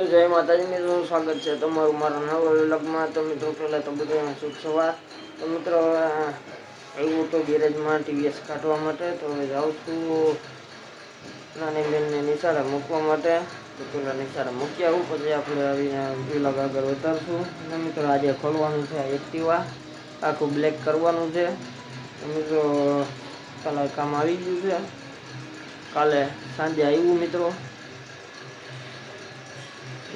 તો જય માતાજી મિત્રો, સ્વાગત છે તમારું મારા નવા વ્લોગમાં. તો મિત્રો, પહેલાં તો બધાને સુખ સવાર. તો મિત્રો આવ્યું તો ગેરેજમાં ટીવીએસ કાઢવા માટે, તો હવે જાઉં છું નાની બેનને નિશાળે મૂકવા માટે. તો પેલા નિશાળે મૂકી આવું, પછી આપણે આવીને વ્લોગ આગળ વધારશું. અને મિત્રો, આજે ખોલવાનું છે એક્ટિવા. આખું બ્લેક કરવાનું છે. મિત્રો, કાલે કામ આવી ગયું છે. કાલે સાંજે આવ્યું મિત્રો.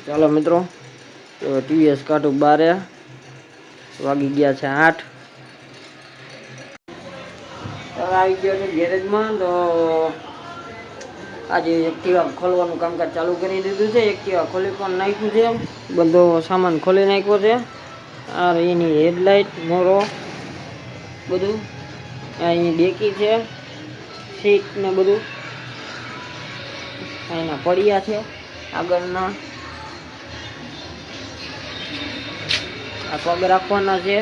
ચાલો મિત્રો, તો ટીવીએસ કાઢું બારે વાગી ગયા છે આઠ. આવી ગયો છે ગેરેજમાં, તો આજે એક્ટિવા ખોલવાનું કામકાજ ચાલુ કરી દીધું છે. એક્ટિવા ખોલી પણ નાખ્યું છે બધો સામાન ખોલી નાખ્યો છે. આ એની હેડલાઇટ, મોરો, બધું અહીં ડેકી છે. સીટ ને બધું. અહીંના પડિયા છે આગળના. આ પગ રાખવાના છે,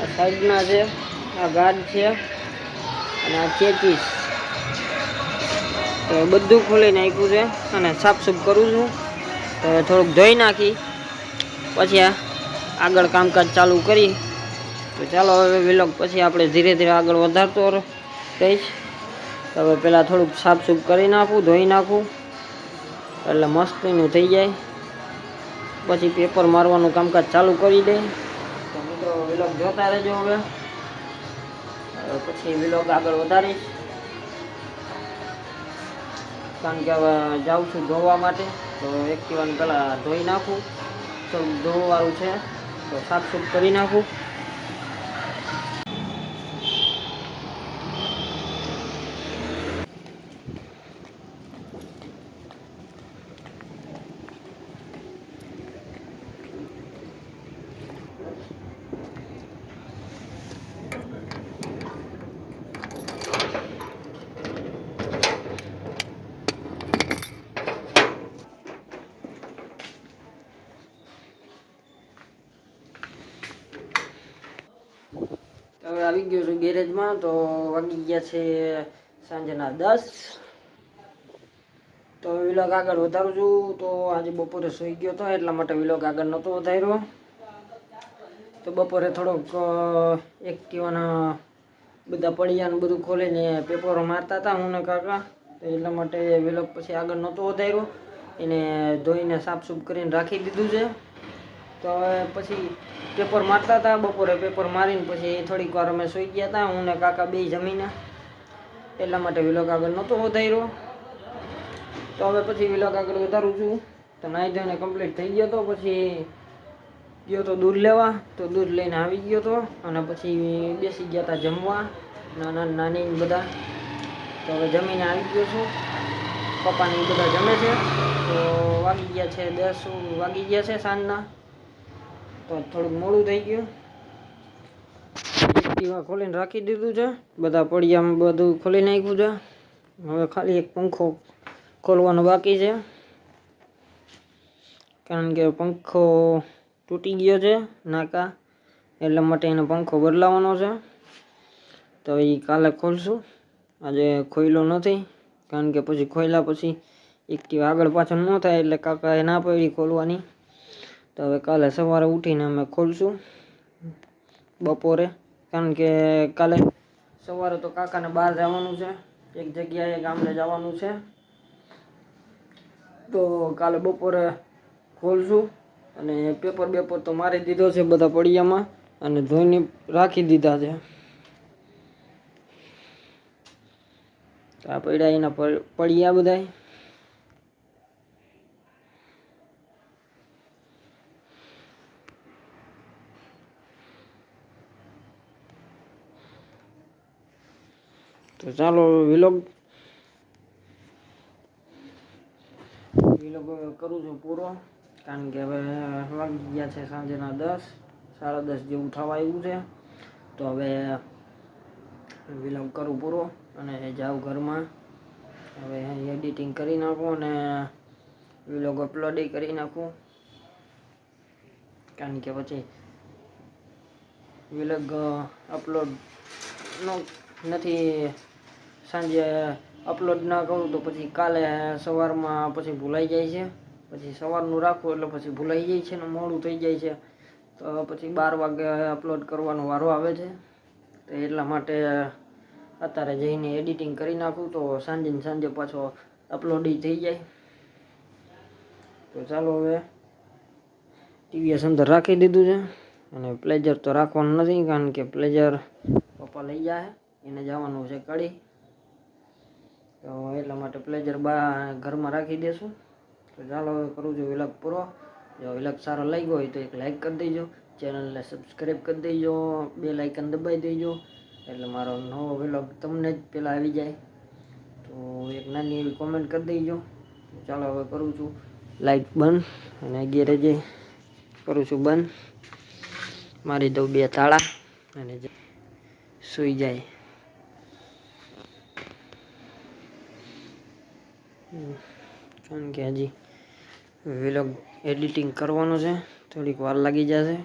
આ સાઈડના છે, આ ગાર્ડ છે, અને આ ચેચીસ તો બધું ખોલી નાખ્યું છે અને સાફસૂફ કરું છું. તો થોડુંક ધોઈ નાખી, પછી આગળ કામકાજ ચાલુ કરી. તો ચાલો હવે વિલોગ પછી આપણે ધીરે ધીરે આગળ વધારતો રહીશ. હવે પહેલાં થોડુંક સાફસૂફ કરી નાખું, ધોઈ નાખું. એટલે મસ્તીનું થઈ જાય. પછી પેપર મારવાનું કામકાજ ચાલુ કરી દે. તો મિત્રો વિલોગ જોતા રહેજો હવે. પછી વિલોગ આગળ વધારીશ. કારણ કે હવે જાઉં છું ધોવા માટે. તો એક્ટિવાને પહેલાં ધોઈ નાખું. તો ધોવાનું છે. તો સાફ સૂફ કરી નાખું. હવે આવી ગયો છું ગેરેજમાં તો વાગી ગયા છે સાંજના દસ. તો વિલોગ આગળ વધારું છું. તો આજે બપોરે સૂઈ ગયો હતો એટલા માટે વિલોગ આગળ નહોતો વધાર્યો. તો બપોરે થોડોક એક્ટિવાના બધા પડિયાને બધું ખોલીને પેપરો મારતા હતા હું ને કાકા. તો એટલા માટે વિલોગ પછી આગળ નહોતો વધાર્યો. એને ધોઈને સાફસૂફ કરીને રાખી દીધું છે. તો હવે પછી પેપર મારતા હતા, બપોરે પેપર મારીને પછી થોડીક વાર અમે સૂઈ ગયા હતા. હું ને કાકા બે જમીને. એટલા માટે વિલોગ આગળ નહોતો વધાર્યો. તો હવે પછી વિલોગ આગળ વધારું છું. તો નાહી ધોઈને કમ્પ્લીટ થઈ ગયો તો પછી ગયો તો દૂધ લેવા. તો દૂધ લઈને આવી ગયો તો અને પછી બેસી ગયા હતા જમવા. નાના નાની બધા. તો હવે જમીને આવી ગયો છું. પપ્પાને એ બધા જમે છે. તો વાગી ગયા છે દસ, વાગી ગયા છે સાંજના. તો થોડુંક મોડું થઈ ગયું. એક્ટિવા ખોલીને રાખી દીધું છે. બધા પડિયામાં બધું ખોલી નાખ્યું છે. હવે ખાલી એક પંખો ખોલવાનો બાકી છે. કારણ કે પંખો તૂટી ગયો છે નાકા. એટલા માટે એનો પંખો બદલાવાનો છે. તો એ કાલે ખોલશું. આજે ખોલ્યો નથી. કારણ કે પછી ખોલ્યા પછી એક્ટિવા આગળ પાછળ ન થાય એટલે કાકા એ ના પડી ખોલવાની. તો હવે કાલે સવારે ઉઠીને અમે ખોલશું બપોરે. કારણ કે કાલે સવારે તો કાકાને બહાર જવાનું છે. એક જગ્યાએ ગામડે જવાનું છે. તો કાલે બપોરે ખોલશું અને પેપર બેપર તો મારી દીધો છે બધા પડિયામાં અને ધોઈને રાખી દીધા છે. આ પડ્યા એના પડિયા બધાય. તો ચાલો વિલોગ વિલોગ કરું છું પૂરો, કારણ કે હવે વાગી ગયા છે સાંજના દસ, સાડા દસ જેવું થવા આવ્યું છે. તો હવે વિલોગ કરું પૂરો અને જાઉં ઘરમાં. હવે એડિટિંગ કરી નાખું અને વિલોગ અપલોડ કરી નાખું. કારણ કે પછી વિલોગ અપલોડ નો નથી સાંજે અપલોડ ના કરું તો પછી કાલે સવારમાં પછી ભૂલાઈ જાય છે. પછી સવારનું રાખવું એટલે પછી ભૂલાઈ જાય છે ને મોડું થઈ જાય છે. તો પછી બાર વાગે અપલોડ કરવાનો વારો આવે છે. તો એટલા માટે અત્યારે જઈને એડિટિંગ કરી નાખું તો સાંજે સાંજે પાછો અપલોડ થઈ જાય. તો ચાલો હવે ટીવીએસ અંદર રાખી દીધું છે. અને પ્લેજર તો રાખવાનું નથી કારણ કે પ્લેજર પપ્પા લઈ જાય એને જવાનું છે કડી. તો એટલા માટે પ્લેજર બા ઘરમાં રાખી દેશું. તો ચાલો હવે કરું છું વિલગ પૂરો. જો વિલગ સારો લાગ્યો હોય તો એક લાઇક કરી દેજો. ચેનલને સબસ્ક્રાઈબ કરી દેજો. બે લાઇકન દબાઈ દેજો. એટલે મારો નવો વિલોગ તમને જ પહેલાં આવી જાય. તો એક નાની એવી કોમેન્ટ કરી દેજો. ચાલો હવે કરું છું લાઇટ બંધ. અને ગેરેજે કરું છું બંધ. મારી દઉં બે તાળા. અને સૂઈ જાય. કારણ કે હજી વિલોગ એડિટિંગ કરવાનો છે. થોડીક વાર લાગી જશે.